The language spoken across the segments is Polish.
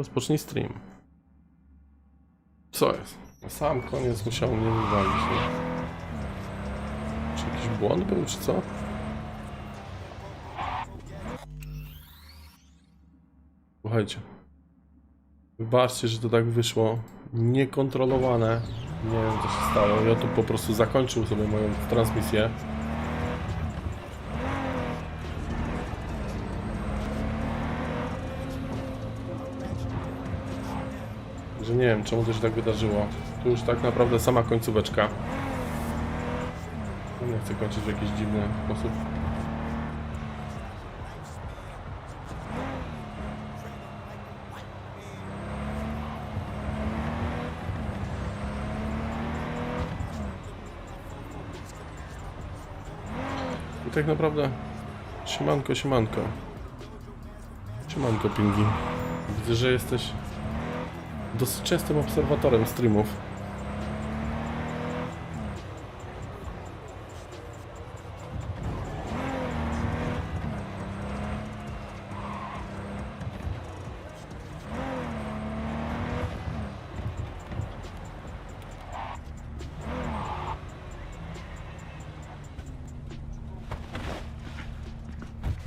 Rozpocznij stream. Co jest? Sam koniec musiał mnie wywalić, nie? Czy jakiś błąd był, czy co? Słuchajcie. Wybaczcie, że to tak wyszło. Niekontrolowane. Nie wiem, co się stało. Tu po prostu zakończył sobie moją transmisję. Że nie wiem, czemu to się tak wydarzyło. Tu już tak naprawdę sama końcóweczka. Nie chcę kończyć w jakiś dziwny sposób. I tak naprawdę siemanko, siemanko. Siemanko, Pingi. Widzę, że jesteś dosyć częstym obserwatorem streamów.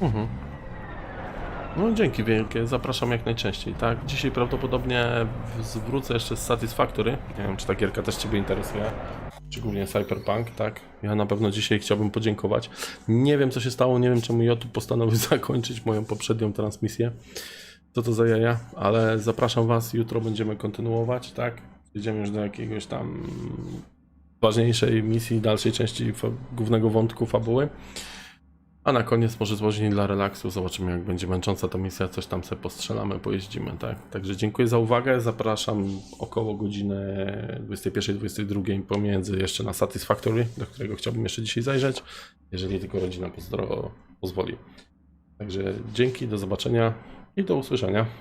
Mhm. No dzięki wielkie, zapraszam jak najczęściej, tak? Dzisiaj prawdopodobnie zwrócę jeszcze z Satisfactory. Nie wiem, czy ta gierka też Ciebie interesuje. Szczególnie Cyberpunk, tak? Ja na pewno dzisiaj chciałbym podziękować. Nie wiem, co się stało, nie wiem, czemu YouTube postanowił zakończyć moją poprzednią transmisję. Co to za jaja, ale zapraszam Was, jutro będziemy kontynuować, tak? Idziemy już do jakiegoś tam ważniejszej misji, dalszej części głównego wątku fabuły. A na koniec może złożenie dla relaksu. Zobaczymy, jak będzie męcząca ta misja. Coś tam sobie postrzelamy, pojeździmy, tak? Także dziękuję za uwagę. Zapraszam około godziny 21-22 pomiędzy jeszcze na Satisfactory, do którego chciałbym jeszcze dzisiaj zajrzeć, jeżeli tylko rodzina pozwoli. Także dzięki, do zobaczenia i do usłyszenia.